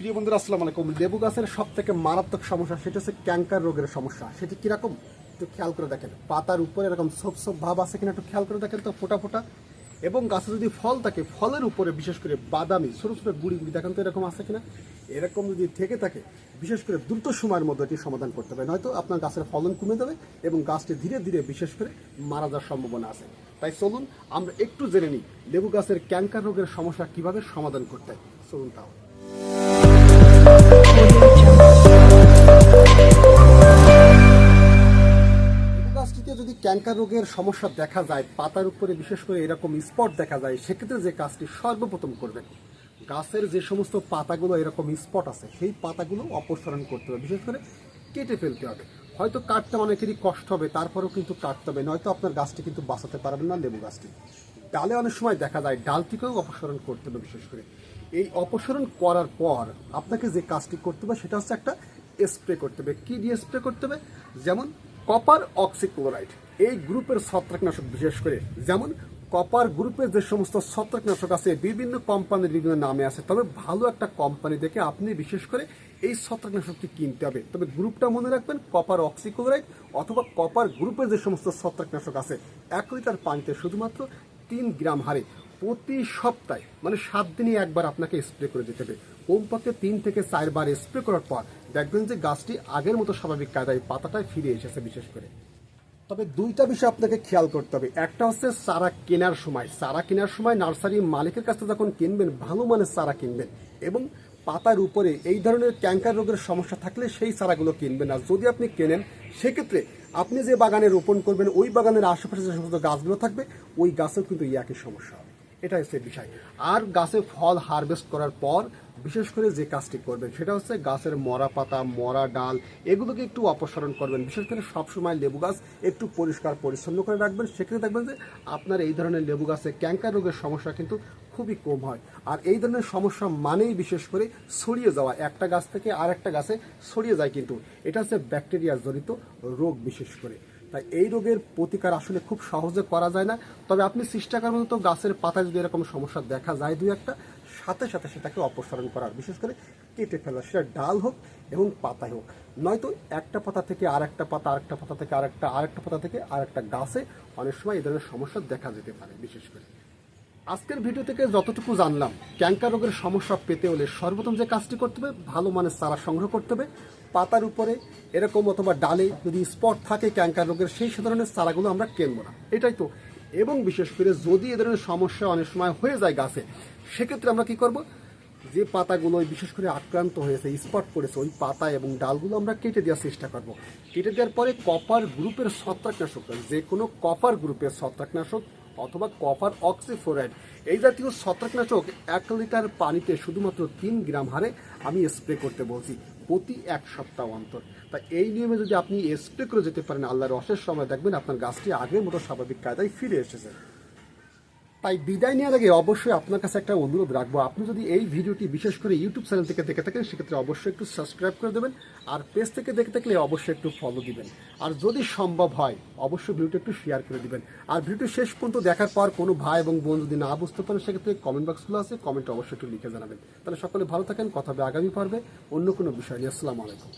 প্রিয় বন্ধুরা, আসসালামু আলাইকুম। লেবু গাছের সব থেকে মারাত্মক সমস্যা সেটা হচ্ছে ক্যাঙ্কার রোগের সমস্যা। সেটি কীরকম? একটু খেয়াল করে দেখেন। পাতার উপরে এরকম সব সব ভাব আছে কিনা একটু খেয়াল করে দেখেন তো, ফোটা ফোটা। এবং গাছে যদি ফল থাকে, ফলের উপরে বিশেষ করে বাদামি, ছোটো ছোটো গুড়ি গুড়ি, দেখেন তো এরকম আছে কিনা? এরকম যদি থেকে থাকে, বিশেষ করে দ্রুত সময়ের মধ্যে এটি সমাধান করতে হবে নয়তো আপনার গাছের ফলন কমে যাবে এবং গাছটি ধীরে ধীরে বিশেষ করে মারা যাওয়ার সম্ভাবনা আছে। তাই চলুন, আমরা একটু জেনে নিই লেবু গাছের ক্যাঙ্কার রোগের সমস্যা কীভাবে সমাধান করতে হয়। চলুন তাহলে। ক্যাঙ্কার রোগের সমস্যা দেখা যায়, পাতার উপরে বিশেষ করে এরকম স্পট দেখা যায়, সেক্ষেত্রে যে কাজটি সর্বপ্রথম করবেন। গাছের যে সমস্ত পাতাগুলো এরকম স্পট আছে, সেই পাতাগুলো অপসারণ করতে হবে, বিশেষ করে কেটে ফেলতে হবে। হয়তো কাটতে অনেকেরই কষ্ট হবে, তারপরেও কিন্তু কাটতে হবে, নয়তো আপনার গাছটি কিন্তু বাঁচাতে পারবেন না লেবু গাছটি। ডালে অনেক সময় দেখা যায় ডাল থেকেও অপসারণ করতে হবে, বিশেষ করে। এই অপসারণ করার পর আপনাকে যে কাজটি করতে হবে, সেটা হচ্ছে একটা স্প্রে করতে হবে। কী দিয়ে স্প্রে করতে হবে? যেমন কপার অক্সিক্লোরাইড। এই গ্রুপের ছত্রাকনাশক বিশেষ করে, যেমন কপার গ্রুপের যে সমস্ত ছত্রাকনাশক আছে, বিভিন্ন কোম্পানির বিভিন্ন নামে আছে, তবে ভালো একটা কোম্পানি দেখে আপনি বিশেষ করে এই ছত্রাকনাশকটি কিনতে হবে। তবে গ্রুপটা মনে রাখবেন, কপার অক্সিক্লোরাইড অথবা কপার গ্রুপের যে সমস্ত ছত্রাকনাশক আছে, এক লিটার পানিতে শুধুমাত্র তিন গ্রাম হারে প্রতি সপ্তাহে মানে সাত দিনে একবার আপনাকে স্প্রে করে দিতে হবে। কমপক্ষে তিন থেকে চারবার স্প্রে করার পর দেখবেন যে গাছটি আগের মতো স্বাভাবিক কায়দায় পাতাটায় ফিরে এসেছে বিশেষ করে। তবে দুইটা বিষয় আপনাকে খেয়াল করতে হবে। একটা হচ্ছে চারা কেনার সময়। চারা কেনার সময় নার্সারি মালিকের কাছ যখন কিনবেন, ভালো মানের চারা কিনবেন এবং পাতার উপরে এই ধরনের ক্যাঙ্কার রোগের সমস্যা থাকলে সেই চারাগুলো কিনবেন। আর যদি আপনি কেনেন, সেক্ষেত্রে আপনি যে বাগানে রোপণ করবেন, ওই বাগানের আশেপাশে যে সমস্ত গাছগুলো থাকবে, ওই গাছেও কিন্তু একই সমস্যা এটা হচ্ছে বিষয়। আর গাছে ফল হারভেস্ট করার পর বিশেষ করে যে কাজটি করবেন, সেটা হচ্ছে গাছের মরা পাতা, মরা ডাল, এগুলোকে একটু অপসারণ করবেন। বিশেষ করে সবসময় লেবু গাছ একটু পরিষ্কার, পরিচ্ছন্ন করে রাখবেন। সেক্ষেত্রে দেখবেন যে আপনার এই ধরনের লেবু গাছে ক্যাঙ্কার রোগের সমস্যা কিন্তু খুবই কম হয়। আর এই ধরনের সমস্যা মানেই বিশেষ করে ছড়িয়ে যাওয়া। একটা গাছ থেকে আর একটা গাছে ছড়িয়ে যায় কিন্তু। এটা হচ্ছে ব্যাকটেরিয়া জনিত রোগ বিশেষ করে। তাই এই রোগের প্রতিকার আসলে খুব সহজে করা যায় না। তবে আপনি চেষ্টা করবেন তো গাছের পাতায় যদি এরকম সমস্যা দেখা যায় দুই একটা, সাথে সাথে সেটাকে অপসারণ করার, বিশেষ করে কেটে ফেলা, সেটা ডাল হোক এবং পাতায় হোক। নয়তো একটা পাতা থেকে আর একটা পাতা, আরেকটা পাতা থেকে আরেকটা আরেকটা পাতা থেকে আরেকটা গাছে অনেক সময় এই ধরনের সমস্যা দেখা যেতে পারে, বিশেষ করে। আজকের ভিডিও থেকে যতটুকু জানলাম ক্যাঙ্কার রোগের সমস্যা পেতে হলে সর্বপ্রথম যে কাজটি করতে হবে, ভালো মানের চারা সংগ্রহ করতে হবে। পাতার উপরে এরকম অথবা ডালে যদি স্পট থাকে ক্যাঙ্কার রোগের, সেই ধরনের চারাগুলো আমরা কেনবো না। এটাই তো। এবং বিশেষ করে যদি এ ধরনের সমস্যা অনেক সময় হয়ে যায় গাছে, সেক্ষেত্রে আমরা কি করব? যে পাতাগুলো বিশেষ করে আক্রান্ত হয়েছে, স্পট করেছে, ওই পাতা এবং ডালগুলো আমরা কেটে দেওয়ার চেষ্টা করব। কেটে দেওয়ার পরে কপার গ্রুপের ছত্রাকনাশক, যে কোনো কপার গ্রুপের ছত্রাকনাশক অথবা কপার অক্সিফোরাইড। এই জাতীয় ছত্রাকনাশক এক লিটার পানিতে শুধুমাত্র তিন গ্রাম হারে আমি স্প্রে করতে বলছি, প্রতি এক সপ্তাহ অন্তর। তা এই নিয়মে যদি আপনি স্প্রে করে যেতে পারেন, আল্লাহর অশেষ সময় দেখবেন আপনার গাছটি আগের মতো স্বাভাবিক কায়দায় ফিরে এসেছে। তাই বিদায় নেওয়ার আগে অবশ্যই আপনার কাছে একটা অনুরোধ রাখব। আপনি যদি এই ভিডিওটি বিশেষ করে ইউটিউব চ্যানেল থেকে দেখে থাকেন, সেক্ষেত্রে অবশ্যই একটু সাবস্ক্রাইব করে দেবেন আর পেজ থেকে দেখে থাকলে অবশ্যই একটু ফলো দিবেন। আর যদি সম্ভব হয়, অবশ্যই ভিডিওটি একটু শেয়ার করে দিবেন। আর ভিডিওটি শেষ পর্যন্ত দেখার পর কোনো ভাই এবং বোন যদি না বুঝতে পারেন, সেক্ষেত্রে কমেন্ট বক্সগুলো আছে কমেন্ট অবশ্যই একটু লিখে জানাবেন। তাহলে সকলে ভালো থাকেন, কথা হবে আগামী পর্বে অন্য কোনো বিষয় নিয়ে। আসসালামু আলাইকুম।